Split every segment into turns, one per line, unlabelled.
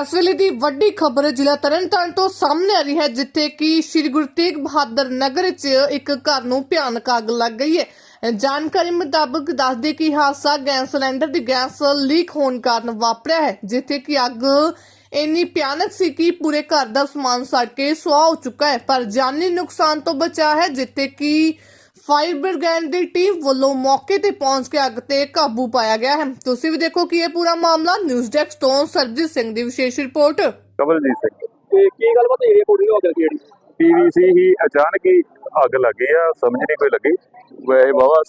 ਇਸ ਵੇਲੇ ਦੀ ਵੱਡੀ ਖਬਰ ਜ਼ਿਲ੍ਹਾ ਤਰਨਤਾਰਨ ਤੋਂ ਸਾਹਮਣੇ ਆ ਰਹੀ ਹੈ, ਜਿੱਥੇ ਕਿ ਸ਼੍ਰੀ ਗੁਰੂ ਤੇਗ ਬਹਾਦਰ ਨਗਰ 'ਚ ਇੱਕ ਘਰ ਨੂੰ ਭਿਆਨਕ ਅੱਗ ਲੱਗ ਗਈ ਹੈ। ਜਾਣਕਾਰੀ ਮੁਤਾਬਕ ਦੱਸਦੇ ਕਿ ਹਾਦਸਾ ਗੈਸ ਸਿਲੰਡਰ ਦੀ ਗੈਸ ਲੀਕ ਹੋਣ ਕਾਰਨ ਵਾਪਰਿਆ ਹੈ, ਜਿੱਥੇ ਕਿ ਅੱਗ ਇੰਨੀ ਭਿਆਨਕ ਸੀ ਕਿ ਪੂਰੇ ਘਰ ਦਾ ਸਮਾਨ ਸੜ ਕੇ ਸੁਆਹ ਹੋ ਚੁੱਕਾ ਹੈ। ਪਰ ਜਾਨੀ ਨੁਕਸਾਨ ਤੋਂ ਬਚਾ ਹੈ, ਜਿੱਥੇ ਕਿ ਫਾਇਰ ਬ੍ਰਿਗੇਡ ਦੀ ਟੀਮ ਵੱਲੋਂ ਮੌਕੇ ਤੇ ਪਹੁੰਚ ਕੇ ਅੱਗ ਤੇ ਕਾਬੂ ਪਾਇਆ ਗਿਆ ਹੈ। ਤੁਸੀਂ ਵੀ ਦੇਖੋ ਕਿ ਇਹ ਪੂਰਾ ਮਾਮਲਾ ਨਿਊਜ਼ ਡੈਸਕ ਤੋਂ ਸਰਬਜੀਤ ਸਿੰਘ ਦੀ ਵਿਸ਼ੇਸ਼ ਰਿਪੋਰਟ।
ਕਮਲਜੀਤ ਸਿੰਘ।
ਤੇ ਕੀ ਗੱਲਬਾਤ ਹੋਈ ਹੈ ਕੁੜੀ ਹੋ ਗਈ ਜਿਹੜੀ?
ਪੀਵੀਸੀ ਹੀ ਅਚਾਨਕ ਹੀ ਅੱਗ ਲੱਗੀ ਆ ਸਮਝ ਨਹੀਂ ਕੋਈ ਲੱਗੀ। ਵੈਸੇ ਵਾਵਾ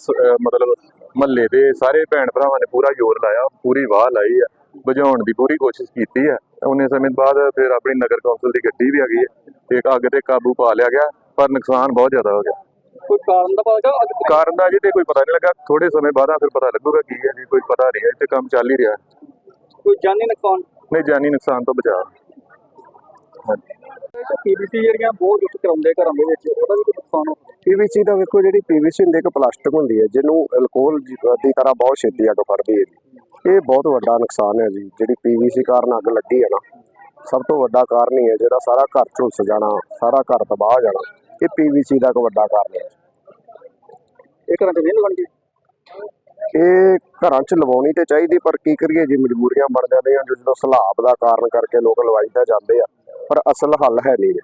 ਮਤਲਬ ਮਹੱਲੇ ਦੇ ਸਾਰੇ ਭੈਣ ਭਰਾਵਾਂ ਨੇ ਪੂਰਾ ਜ਼ੋਰ ਲਾਇਆ ਪੂਰੀ ਵਾਹ ਲਾਈ ਆ ਬੁਝਾਉਣ ਦੀ ਪੂਰੀ ਕੋਸ਼ਿਸ਼ ਕੀਤੀ ਆ। ਉਹਨੇ ਸਮੇਂ ਬਾਅਦ ਫਿਰ ਆਪਣੀ ਨਗਰ ਕੌਂਸਲ ਦੀ ਗੱਡੀ ਵੀ ਆ ਗਈ ਹੈ ਤੇ ਅੱਗ ਤੇ ਕਾਬੂ ਪਾ ਲਿਆ ਗਿਆ ਪਰ ਨੁਕਸਾਨ ਬਹੁਤ ਜ਼ਿਆਦਾ ਹੋ ਗਿਆ।
ਕੋਈ ਕਾਰਨ ਦਾ ਪਤਾ ਲੱਗਾ? ਅੱਗ ਕਿੱਥੇ-
ਕਾਰਨ ਦਾ ਜੀ ਤੇ ਕੋਈ ਪਤਾ ਨਹੀਂ ਲੱਗਾ। ਥੋੜੇ ਸਮੇਂ ਬਾਅਦ ਆ ਫਿਰ ਪਤਾ ਲੱਗੂਗਾ ਕੀ ਹੈ ਜੀ ਕੋਈ ਪਤਾ ਨਹੀਂ ਹੈ ਤੇ ਕੰਮ ਚੱਲ ਹੀ ਰਿਹਾ।
ਕੋਈ ਜਾਨੀ ਨੁਕਸਾਨ?
ਨਹੀਂ ਜਾਨੀ ਨੁਕਸਾਨ ਤੋਂ ਬਚਾ
ਪੀਵੀਸੀ ਜਿਹੜੀਆਂ ਬਹੁਤ ਯੁੱਧ ਕਰਾਉਂਦੇ ਘਰਾਂ ਦੇ ਵਿੱਚ ਉਹਦਾ ਵੀ ਕੋਈ ਨੁਕਸਾਨ ਹੋ
ਪੀਵੀਸੀ ਦਾ ਵੇਖੋ ਜਿਹੜੀ ਪੀਵੀਸੀ ਹੁੰਦੀ ਇੱਕ ਪਲਾਸਟਿਕ ਹੁੰਦੀ ਹੈ ਜਿਹਨੂੰ ਅਲਕੋਹਲ ਦੀ ਤਰ੍ਹਾਂ ਬਹੁਤ ਛੇਤੀ ਅੱਗ ਫੜਦੀ ਹੈ ਇਹ ਬਹੁਤ ਵੱਡਾ ਨੁਕਸਾਨ ਹੈ ਜੀ ਜਿਹੜੀ ਪੀਵੀਸੀ ਕਾਰਨ ਅੱਗ ਲੱਗੀ ਹੈ ਨਾ ਸਭ ਤੋਂ ਵੱਡਾ ਕਾਰਨ ਹੀ ਹੈ ਜਿਹੜਾ ਸਾਰਾ ਘਰ ਝੁਲਸ ਜਾਣਾ ਸਾਰਾ ਘਰ ਤਬਾਹ ਹੋ ਜਾਣਾ। ਇਹ ਪੀਵੀਸੀ ਦਾ ਇੱਕ ਵੱਡਾ ਕਾਰਨ ਹੈ।
ਇਹ ਘਰਾਂ 'ਚ ਨਹੀਂ ਲੱਗਣਗੇ
ਇਹ ਘਰਾਂ 'ਚ ਲਵਾਉਣੀ ਤੇ ਚਾਹੀਦੀ ਪਰ ਕੀ ਕਰੀਏ ਜੀ ਮਜਬੂਰੀਆਂ ਬਣ ਜਾਂਦੀਆਂ ਜੋ ਜਦੋਂ ਸਲਾਬ ਦਾ ਕਾਰਨ ਕਰਕੇ ਲੋਕ ਲਵਾਈ ਤਾਂ ਜਾਂਦੇ ਆ ਪਰ ਅਸਲ ਹੱਲ ਹੈ ਨਹੀਂ।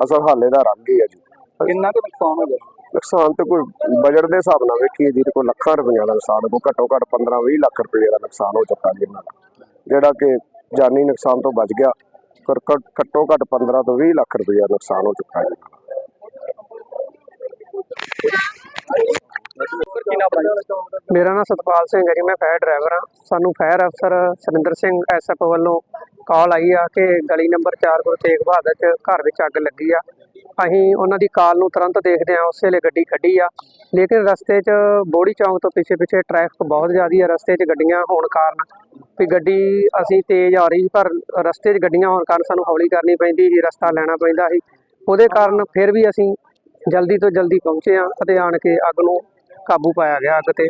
ਅਸਲ ਹੱਲ ਇਹਦਾ ਰੰਗ ਹੀ ਹੈ ਜੀ।
ਕਿੰਨਾ ਕੁ ਨੁਕਸਾਨ ਹੋ ਗਿਆ?
ਨੁਕਸਾਨ ਤੇ ਕੋਈ ਬਜਟ ਦੇ ਹਿਸਾਬ ਨਾਲ ਵੇਖੀਏ ਜਿਹਦੇ ਕੋਲ ਲੱਖਾਂ ਰੁਪਈਆ ਦਾ ਨੁਕਸਾਨ ਕੋ ਘੱਟੋ ਘੱਟ 15-20 ਲੱਖ ਰੁਪਏ ਦਾ ਨੁਕਸਾਨ ਹੋ ਚੁੱਕਾ ਜੀ ਇਹਨਾਂ ਦਾ। ਜਿਹੜਾ ਕਿ ਜਾਨੀ ਨੁਕਸਾਨ ਤੋਂ ਬਚ ਗਿਆ ਪਰ ਘੱਟ- ਘੱਟੋ ਘੱਟ 15 ਤੋਂ 20 ਲੱਖ ਰੁਪਈਆ ਨੁਕਸਾਨ ਹੋ ਚੁੱਕਾ ਜੀ
ਕੀ ਨਾ ਬਣਾਇਆ
ਮੇਰਾ ਨਾਮ ਸਤਪਾਲ ਸਿੰਘ ਹੈ ਜੀ, ਮੈਂ ਫਾਇਰ ਡਰਾਈਵਰ ਹਾਂ। ਸਾਨੂੰ ਫਾਇਰ ਅਫਸਰ ਸੁਰਿੰਦਰ ਸਿੰਘ ਐਸਐਫ ਵੱਲੋਂ ਕਾਲ ਆਈ ਆ ਕਿ ਗਲੀ ਨੰਬਰ 4 ਗੁਰੂ ਤੇਗ ਬਹਾਦਰ ਚ ਘਰ ਵਿੱਚ ਅੱਗ ਲੱਗੀ ਆ। ਅਸੀਂ ਉਹਨਾਂ ਦੀ ਕਾਲ ਨੂੰ ਤੁਰੰਤ ਦੇਖਦੇ ਆ ਉਸੇ ਵੇਲੇ ਗੱਡੀ ਕੱਢੀ ਆ। ਲੇਕਿਨ ਰਸਤੇ 'ਚ ਬੋੜੀ ਚੌਂਕ ਤੋਂ ਪਿੱਛੇ ਪਿੱਛੇ ਟ੍ਰੈਫਿਕ ਬਹੁਤ ਜ਼ਿਆਦੀ ਆ। ਰਸਤੇ 'ਚ ਗੱਡੀਆਂ ਹੋਣ ਕਾਰਨ ਵੀ ਗੱਡੀ ਅਸੀਂ ਤੇਜ਼ ਆ ਰਹੀ ਪਰ ਰਸਤੇ 'ਚ ਗੱਡੀਆਂ ਹੋਣ ਕਾਰਨ ਸਾਨੂੰ ਹੌਲੀ ਕਰਨੀ ਪੈਂਦੀ ਸੀ, ਰਸਤਾ ਲੈਣਾ ਪੈਂਦਾ ਸੀ। ਉਹਦੇ ਕਾਰਨ ਫਿਰ ਵੀ ਅਸੀਂ ਜਲਦੀ ਤੋਂ ਜਲਦੀ ਪਹੁੰਚੇ ਆ ਅਤੇ ਆਣ ਕੇ ਅੱਗ ਨੂੰ ਕਾਬੂ ਪਾਇਆ ਗਿਆ ਅੱਗ ਤੇ।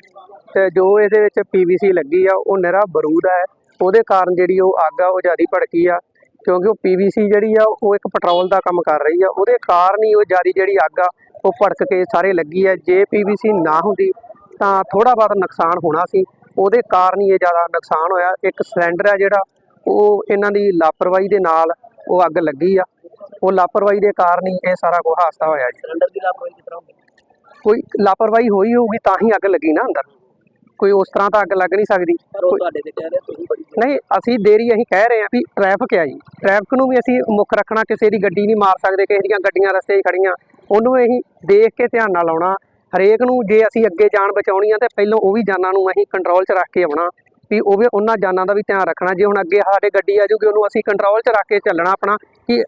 ਤੇ ਜੋ ਇਹਦੇ ਵਿੱਚ ਪੀਵੀਸੀ ਲੱਗੀ ਆ, ਉਹ ਨਿਰਾ ਬਰੂਦ ਹੈ ਉਹਦੇ ਕਾਰਨ ਜਿਹੜੀ ਉਹ ਅੱਗ ਆ, ਉਹ ਜ਼ਿਆਦਾ ਭੜਕੀ ਆ। ਕਿਉਂਕਿ ਉਹ ਪੀਵੀਸੀ ਜਿਹੜੀ ਆ, ਉਹ ਇੱਕ ਪੈਟਰੋਲ ਦਾ ਕੰਮ ਕਰ ਰਹੀ ਆ। ਉਹਦੇ ਕਾਰਨ ਹੀ ਉਹ ਜ਼ਿਆਦਾ ਜਿਹੜੀ ਅੱਗ ਆ, ਉਹ ਭੜਕ ਕੇ ਸਾਰੇ ਲੱਗੀ ਆ। ਜੇ ਪੀਵੀਸੀ ਨਾ ਹੁੰਦੀ, ਤਾਂ ਥੋੜਾ ਬਹੁਤ ਨੁਕਸਾਨ ਹੋਣਾ ਸੀ। ਉਹਦੇ ਕਾਰਨ ਹੀ ਇਹ ਜ਼ਿਆਦਾ ਨੁਕਸਾਨ ਹੋਇਆ। ਇੱਕ ਸਿਲੰਡਰ ਆ ਜਿਹੜਾ, ਉਹ ਇਹਨਾਂ ਦੀ ਲਾਪਰਵਾਹੀ ਦੇ ਨਾਲ ਉਹ ਅੱਗ ਲੱਗੀ ਆ। ਉਹ ਲਾਪਰਵਾਹੀ ਦੇ ਕਾਰਨ ਹੀ ਇਹ ਸਾਰਾ ਕੁਝ ਹਾਦਸਾ ਹੋਇਆ ਜੀ।
ਸਿਲੰਡਰ ਦੀ ਲਾਪਰਵਾਹੀ ਕਿਸ ਤਰ੍ਹਾਂ
ਕੋਈ ਲਾਪਰਵਾਹੀ ਹੋਈ ਹੋਊਗੀ ਤਾਂ ਹੀ ਅੱਗ ਲੱਗੀ ਨਾ ਅੰਦਰ। ਕੋਈ ਉਸ ਤਰ੍ਹਾਂ ਤਾਂ ਅੱਗ ਲੱਗ ਨਹੀਂ ਸਕਦੀ।
ਪਰ ਉਹ ਤੁਹਾਡੇ ਤੇ ਕਹਿ ਰਹੇ ਤੁਸੀਂ ਬੜੀ
ਨਹੀਂ ਅਸੀਂ ਦੇਰੀ ਅਸੀਂ ਕਹਿ ਰਹੇ ਹਾਂ ਵੀ ਟ੍ਰੈਫਿਕ ਆ ਜੀ। ਟ੍ਰੈਫਿਕ ਨੂੰ ਵੀ ਅਸੀਂ ਮੁੱਖ ਰੱਖਣਾ ਕਿਸੇ ਦੀ ਗੱਡੀ ਨਹੀਂ ਮਾਰ ਸਕਦੇ ਕਿਸੇ ਦੀਆਂ ਗੱਡੀਆਂ ਰਸਤੇ 'ਚ ਖੜੀਆਂ ਉਹਨੂੰ ਅਸੀਂ ਦੇਖ ਕੇ ਧਿਆਨ ਨਾਲ ਆਉਣਾ। ਹਰੇਕ ਨੂੰ ਜੇ ਅਸੀਂ ਅੱਗੇ ਜਾਨ ਬਚਾਉਣੀ ਆ ਤੇ ਪਹਿਲਾਂ ਉਹ ਵੀ ਜਾਨਾਂ ਨੂੰ ਅਸੀਂ ਕੰਟਰੋਲ 'ਚ ਰੱਖ ਕੇ ਆਉਣਾ। ਵੀ ਉਹ ਵੀ ਉਹਨਾਂ ਜਾਨਾਂ ਦਾ ਵੀ ਧਿਆਨ ਰੱਖਣਾ। ਜੇ ਹੁਣ ਅੱਗੇ ਸਾਡੇ ਗੱਡੀ ਆ ਜੂਗੀ ਉਹਨੂੰ ਅਸੀਂ ਕੰਟਰੋਲ 'ਚ ਰੱਖ ਕੇ ਚੱਲਣਾ ਆਪਣਾ ਕਿ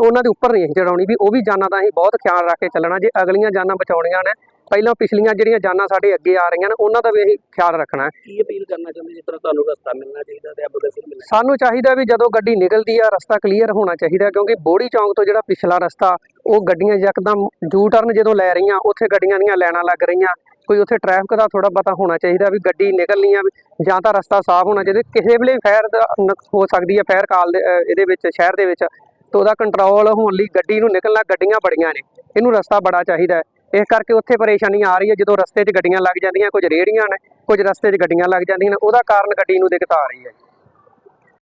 ਉਹਨਾਂ ਦੇ ਉੱਪਰ ਨਹੀਂ ਚੜਾਉਣੀ ਵੀ ਉਹ ਵੀ ਜਾਨਾਂ ਦਾ ਅਸੀਂ ਬਹੁਤ ਖਿਆਲ ਰੱਖ ਕੇ ਚੱਲਣਾ। ਜੇ ਅਗਲੀਆਂ ਜਾਨਾਂ ਬਚਾਉਣੀਆਂ ਨੇ ਪਹਿਲਾਂ ਪਿਛਲੀਆਂ ਜਿਹੜੀਆਂ ਜਾਨਾਂ ਸਾਡੇ ਅੱਗੇ ਆ ਰਹੀਆਂ ਨੇ ਉਹਨਾਂ ਦਾ ਵੀ ਅਸੀਂ ਖਿਆਲ ਰੱਖਣਾ ਹੈ।
ਕੀ ਅਪੀਲ ਕਰਨਾ ਚਾਹੁੰਦੇ ਜਿਸ ਤਰ੍ਹਾਂ ਤੁਹਾਨੂੰ ਰਸਤਾ ਮਿਲਣਾ ਚਾਹੀਦਾ ਤੇ ਐਂਬੂਲੈਂਸ ਮਿਲਣਾ
ਸਾਨੂੰ ਚਾਹੀਦਾ ਵੀ ਜਦੋਂ ਗੱਡੀ ਨਿਕਲਦੀ ਆ ਰਸਤਾ ਕਲੀਅਰ ਹੋਣਾ ਚਾਹੀਦਾ ਕਿਉਂਕਿ ਬੋੜੀ ਚੌਂਕ ਤੋਂ ਜਿਹੜਾ ਪਿਛਲਾ ਰਸਤਾ ਉਹ ਗੱਡੀਆਂ ਯਕਦਮ ਯੂ ਟਰਨ ਜਦੋਂ ਲੈ ਰਹੀਆਂ ਉੱਥੇ ਗੱਡੀਆਂ ਦੀਆਂ ਲਾਈਨਾਂ ਲੱਗ ਰਹੀਆਂ। ਕੋਈ ਉੱਥੇ ਟ੍ਰੈਫਿਕ ਦਾ ਥੋੜਾ ਪਤਾ ਹੋਣਾ ਚਾਹੀਦਾ ਵੀ ਗੱਡੀ ਨਿਕਲਣੀ ਆ ਜਾਂ ਤਾਂ ਰਸਤਾ ਸਾਫ਼ ਹੋਣਾ ਚਾਹੀਦਾ, ਕਿਸੇ ਵੇਲੇ ਫਾਇਰ ਦਾ ਹੋ ਸਕਦੀ ਹੈ ਫਾਇਰ ਕਾਲ ਦੇ ਇਹਦੇ ਵਿੱਚ, ਸ਼ਹਿਰ ਦੇ ਵਿੱਚ, ਤੇ ਉਹਦਾ ਕੰਟਰੋਲ ਹੋਣ ਲਈ ਗੱਡੀ ਨੂੰ ਨਿਕਲਣਾ, ਗੱਡੀਆਂ ਬੜੀਆਂ ਨੇ, ਇਹਨੂੰ ਰਸਤਾ ਬੜਾ ਚਾਹੀਦਾ ਇਸ ਕਰਕੇ ਉੱਥੇ ਪਰੇਸ਼ਾਨੀ ਆ ਰਹੀ ਹੈ, ਜਦੋਂ ਰਸਤੇ 'ਚ ਗੱਡੀਆਂ ਲੱਗ ਜਾਂਦੀਆਂ, ਕੁਝ ਰੇੜੀਆਂ ਨੇ, ਕੁਝ ਰਸਤੇ 'ਚ ਗੱਡੀਆਂ ਲੱਗ ਜਾਂਦੀਆਂ ਨੇ, ਉਹਦਾ ਕਾਰਨ ਗੱਡੀ ਨੂੰ ਦਿੱਕਤ ਆ ਰਹੀ ਹੈ